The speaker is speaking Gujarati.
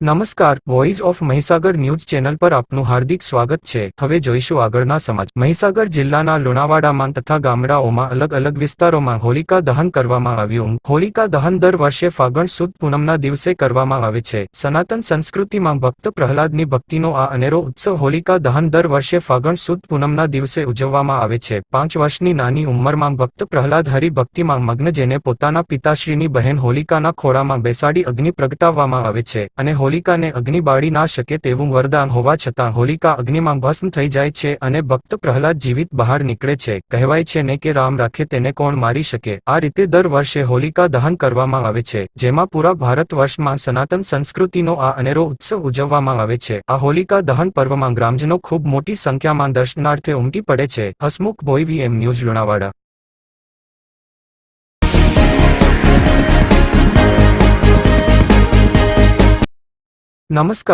નમસ્કાર voice of Mahisagar news channel પર આપનું હાર્દિક સ્વાગત છે. હવે જોઈશું આગળના સમાજ મહીસાગર જિલ્લાના લુણાવાડામાં તથા ગામડાઓમાં અલગ અલગ વિસ્તારોમાં હોલિકા દહન કરવામાં આવ્યું. હોલિકા દહન દર વર્ષે ફાગણ સુદ પૂનમના દિવસે કરવામાં આવે છે. સનાતન સંસ્કૃતિમાં ભક્ત પ્રહલાદની ભક્તિનો આ અનેરો ઉત્સવ હોલિકા દહન દર વર્ષે ફાગણ સુદ પૂનમના દિવસે ઉજવવામાં આવે છે. પાંચ વર્ષની નાની ઉંમરમાં ભક્ત પ્રહલાદ હરિભક્તિમાં મગ્ન જેને પોતાના પિતાશ્રીની બહેન હોલિકાના ખોળામાં બેસાડી અગ્નિ પ્રગટાવવામાં આવે છે અને હોલિકાને અગ્નિ બાળી ના શકે તેવું વરદાન હોવા છતાં હોલિકા અગ્નિમાં ભસ્મ થઈ જાય છે અને ભક્ત પ્રહલાદ જીવિત બહાર નીકળે છે. કહેવાય છે ને કે રામ રાખે તેને કોણ મારી શકે? આ રીતે દર વર્ષે હોલિકા દહન કરવામાં આવે છે, જેમાં પૂરા ભારત વર્ષમાં સનાતન સંસ્કૃતિનો આ અનેરો ઉત્સવ ઉજવવામાં આવે છે. આ હોલિકા દહન પર્વમાં ગ્રામજનો ખૂબ મોટી સંખ્યામાં દર્શનાર્થે ઉમટી પડે છે. હસમુખ ભોઈવી એમ ન્યૂઝ લુણાવાડા. નમસ્કાર